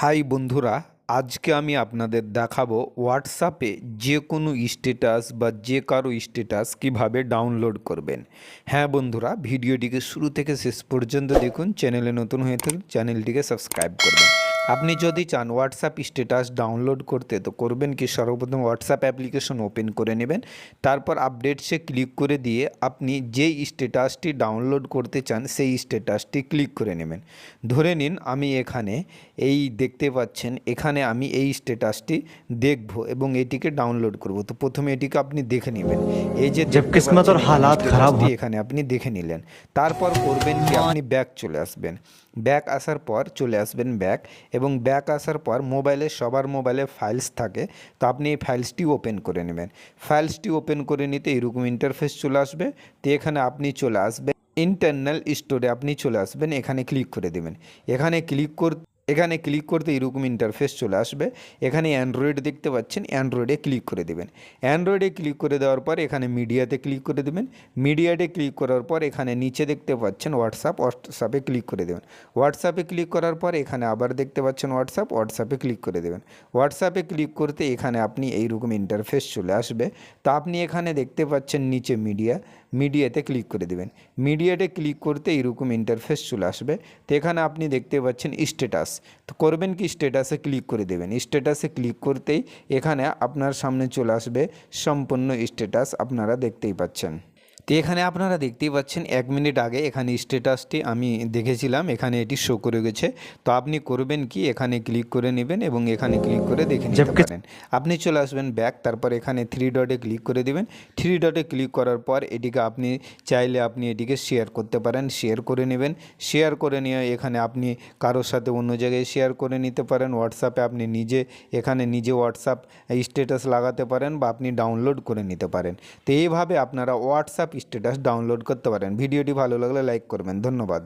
High বন্ধুরা, আজকে আমি আপনাদের দেখাবো হোয়াটসঅ্যাপে যে কোনো স্ট্যাটাস বা যে কারও স্ট্যাটাস কীভাবে ডাউনলোড করবেন। হ্যাঁ বন্ধুরা, ভিডিওটিকে শুরু থেকে শেষ পর্যন্ত দেখুন, চ্যানেলে নতুন হয়ে থাকলে চ্যানেলটিকে সাবস্ক্রাইব করবেন। আপনি যদি চান হোয়াটসঅ্যাপ স্ট্যাটাস ডাউনলোড করতে তো করবেন কি? সর্বপ্রথম হোয়াটসঅ্যাপ অ্যাপ্লিকেশন ওপেন করে নেবেন। তারপর আপডেটসে ক্লিক করে দিয়ে আপনি যেই স্ট্যাটাসটি ডাউনলোড করতে চান সেই স্ট্যাটাসটি ক্লিক করে নেবেন। ধরে নিন আমি এখানে এই দেখতে পাচ্ছেন এখানে আমি এই স্ট্যাটাসটি দেখব এবং এটিকে ডাউনলোড করব। তো প্রথমে এটিকে আপনি দেখে নেবেন। এই যে কিসমতর হালাত খারাপ এখানে আপনি দেখে নিলেন। তারপর করবেন কি? আপনি ব্যাক চলে আসবেন। ব্যাক আসার পর চলে আসবেন ব্যাক এবং ব্যাক আসার পর মোবাইলে সবার মোবাইলে ফাইলস থাকে, তো আপনি এই ফাইলসটি ওপেন করে নেবেন। ফাইলসটি ওপেন করে নিতে এরকম ইন্টারফেস চলে আসবে, তো এখানে আপনি চলে আসবেন ইন্টারনাল স্টোরে আপনি চলে আসবেন, এখানে ক্লিক করে দেবেন। এখানে ক্লিক কর এখানে ক্লিক করতে এরকম ইন্টারফেস চলে আসবে। এখানে অ্যান্ড্রয়েড দেখতে পাচ্ছেন অ্যান্ড্রয়েডে ক্লিক করে দেবেন। অ্যান্ড্রয়েডে ক্লিক করে দেওয়ার পর এখানে মিডিয়াতে ক্লিক করে দেবেন। মিডিয়াতে ক্লিক করার পর এখানে নিচে দেখতে পাচ্ছেন হোয়াটসঅ্যাপ হোয়াটসঅ্যাপে ক্লিক করে দেবেন। হোয়াটসঅ্যাপে ক্লিক করার পর এখানে আবার দেখতে পাচ্ছেন হোয়াটসঅ্যাপ হোয়াটসঅ্যাপে ক্লিক করে দেবেন। হোয়াটসঅ্যাপে ক্লিক করতে এখানে আপনি এইরকম ইন্টারফেস চলে আসবে। তা আপনি এখানে দেখতে পাচ্ছেন নিচে মিডিয়া মিডিয়াতে ক্লিক করে দেবেন। মিডিয়াতে ক্লিক করতে এরকম ইন্টারফেস চলে আসবে। তো এখানে আপনি দেখতে পাচ্ছেন স্ট্যাটাস তো করবেন কি স্ট্যাটাসে ক্লিক করে দেবেন। স্ট্যাটাসে ক্লিক করতেই এখানে আপনার সামনে চলে আসবে সম্পূর্ণ স্ট্যাটাস আপনারা দেখতেই পাচ্ছেন। তো এখানে আপনারা দেখতেই পাচ্ছেন এক মিনিট আগে এখানে স্ট্যাটাসটি আমি দেখেছিলাম এখানে এটি শো করে গেছে। তো আপনি করবেন কি? এখানে ক্লিক করে নেবেন এবং এখানে ক্লিক করে দেখে নিতে পারেন। আপনি চলে আসবেন ব্যাক তারপর এখানে থ্রি ডটে ক্লিক করে দেবেন। থ্রি ডটে ক্লিক করার পর এটিকে আপনি চাইলে আপনি এটিকে শেয়ার করতে পারেন শেয়ার করে নেবেন। শেয়ার করে নিয়ে এখানে আপনি কারোর সাথে অন্য জায়গায় শেয়ার করে নিতে পারেন। হোয়াটসঅ্যাপে আপনি নিজে এখানে নিজে হোয়াটসঅ্যাপ স্ট্যাটাস লাগাতে পারেন বা আপনি ডাউনলোড করে নিতে পারেন। তো এইভাবে আপনারা হোয়াটসঅ্যাপ স্ট্যাটাস ডাউনলোড করতে পারেন। ভিডিওটি ভালো লাগলে লাইক করবেন। ধন্যবাদ।